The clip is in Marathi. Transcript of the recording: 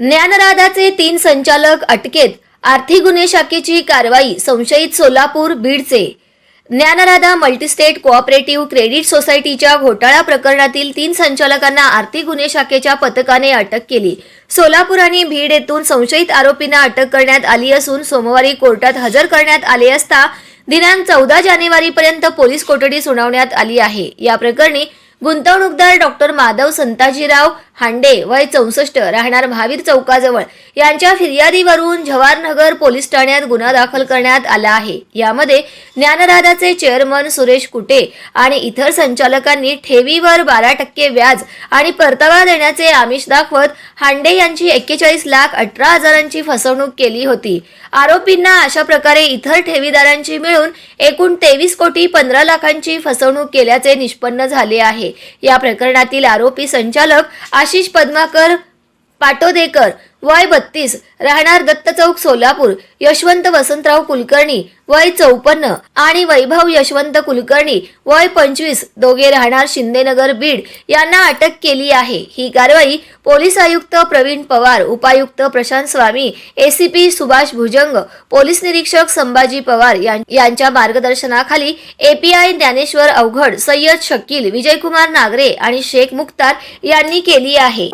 ज्ञानराधाचे तीन संचालक अटकेत. आर्थिक गुन्हे शाखेची कारवाई संशयित सोलापूर बीडचे. ज्ञानराधा मल्टीस्टेट कोऑपरेटिव्ह क्रेडिट सोसायटीच्या घोटाळा प्रकरणातील तीन संचालकांना आर्थिक गुन्हे शाखेच्या पथकाने अटक केली. सोलापूर आणि भीड येथून संशयित आरोपींना अटक करण्यात आली असून सोमवारी कोर्टात हजर करण्यात आले असता दिनांक चौदा जानेवारीपर्यंत पोलीस कोठडी सुनावण्यात आली आहे. या प्रकरणी गुंतवणूकदार डॉक्टर माधव संताजीराव हांडे वय चौसष्ट राहणार महावीर चौकाजवळ. यांच्या फिर्यादीवरून जवाहरनगर पोलीस ठाण्यात गुन्हा दाखल करण्यात आला आहे. यामध्ये ज्ञानदादाचे चेअरमन सुरेश कुटे आणि इतर संचालकांनी ठेवीवर बारा टक्के व्याज आणि परतावा देण्याचे आमिष दाखवत हांडे यांची एक्केचाळीस लाख अठरा हजारांची फसवणूक केली होती. आरोपींना अशा प्रकारे इतर ठेवीदारांची मिळून एकूण तेवीस कोटी पंधरा लाखांची फसवणूक केल्याचे निष्पन्न झाले आहे. या प्रकरणातील आरोपी संचालक आशिष पद्माकर पाटोदेकर वय बत्तीस राहणार दत्त चौक सोलापूर. यशवंत वसंतराव कुलकर्णी वय चौपन्न. आणि वैभव यशवंत कुलकर्णी वय पंचवीस. दोघे राहणार शिंदेनगर बीड. यांना अटक केली आहे. ही कारवाई पोलीस आयुक्त प्रवीण पवार उपायुक्त प्रशांत स्वामी एसीपी सुभाष भुजंग पोलीस निरीक्षक संभाजी पवार यां- यांच्या मार्गदर्शनाखाली एपीआय ज्ञानेश्वर अवघड सय्यद शकील विजयकुमार नागरे आणि शेख मुख्तार यांनी केली आहे.